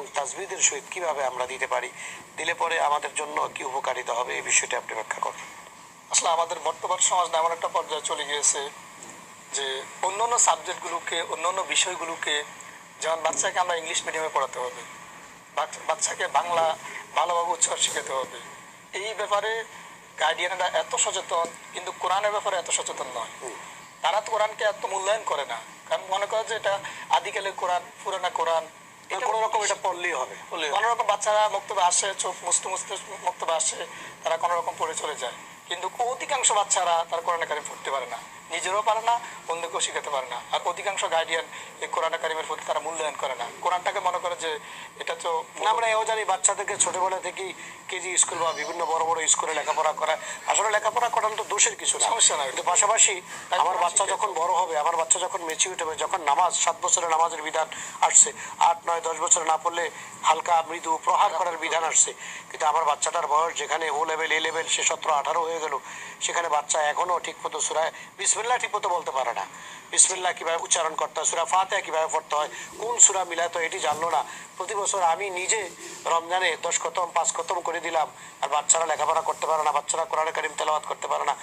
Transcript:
এবং তাজবিদের সহিত কীভাবে আমরা দিতে পারি দিলে পরে আমাদের জন্য কি উপকারিতা হবে এই বিষয়টি আপনি ব্যাখ্যা করুন। আসলে আমাদের বর্তমান সমাজটা এমন একটা পর্যায়ে চলে গিয়েছে যে অন্য অন্যান্য সাবজেক্টগুলোকে অন্যান্য বিষয়গুলোকে যেমন বাচ্চাকে আমরা ইংলিশ মিডিয়ামে পড়াতে হবে বাচ্চা- বাচ্চাকে বাংলা ভালোভাবে উচ্চারণ শেখাতে হবে। এই ব্যাপারে গার্ডিয়ানরা এত সচেতন কিন্তু কোরআনের ব্যাপারে এত সচেতন নয়। তারা তো কোরআনকে এত মূল্যায়ন করে না। কারণ মনে করে যে এটা আদিকালের কোরআন পুরানা কোরআন কোনো রকম এটা পড়লেই হবে। কোনো রকম বাচ্চারা বক্তব্য আসে চোখ মুছতে মুছতে বক্তব্য আসে তারা কোনো রকম পড়ে চলে যায়। কিন্তু অধিকাংশ বাচ্চারা তার কোরআন কারিম পড়তে পারে না। নিজেরও পারে না অন্যকেও শিখাতে পারে না। আর অধিকাংশ গার্ডিয়ান এই কোরআন কারিমের প্রতি তারা মূল্যায়ন করে না। কোরআনটাকে মনে করে যে এটা তো আমরা এও জানি বাচ্চাদেরকে ছোটবেলা থেকেই কেজি স্কুল বা বিভিন্ন বড় বড় স্কুলে লেখাপড়া করা আসলে লেখাপড়া করানো তো দোষের কিছু না। সমস্যা নাই। কিন্তু পাশাপাশি আমার বাচ্চা যখন বড় হবে আমার বাচ্চা যখন মেচিউরিটি হবে যখন নামাজ সাত বছরে নামাজের বিধান আসছে আট নয় দশ বছরে না পড়লে হালকা মৃদু প্রহার করার বিধান আসছে। কিন্তু আমার বাচ্চাটার বয়স যেখানে ও লেভেল এ লেভেল সে সতেরো আঠারো হয়ে গেল। সেখানে বাচ্চা এখনও ঠিক মতো সুরা বিসমিল্লা ঠিক মতো বলতে পারে না। বিসমিল্লা কীভাবে উচ্চারণ করতে হয়, সুরা ফাতে কীভাবে পড়তে হয়, কোন সুরা মিলায় তো এটি জানলো না। প্রতি বছর আমি নিজে রমজানে দশ খতম, পাঁচ খতম করে দিলাম। আর বাচ্চারা লেখাপড়া করতে পারে না, বাচ্চারা কোরআনে কারিম তেলাওয়াত করতে পারে না।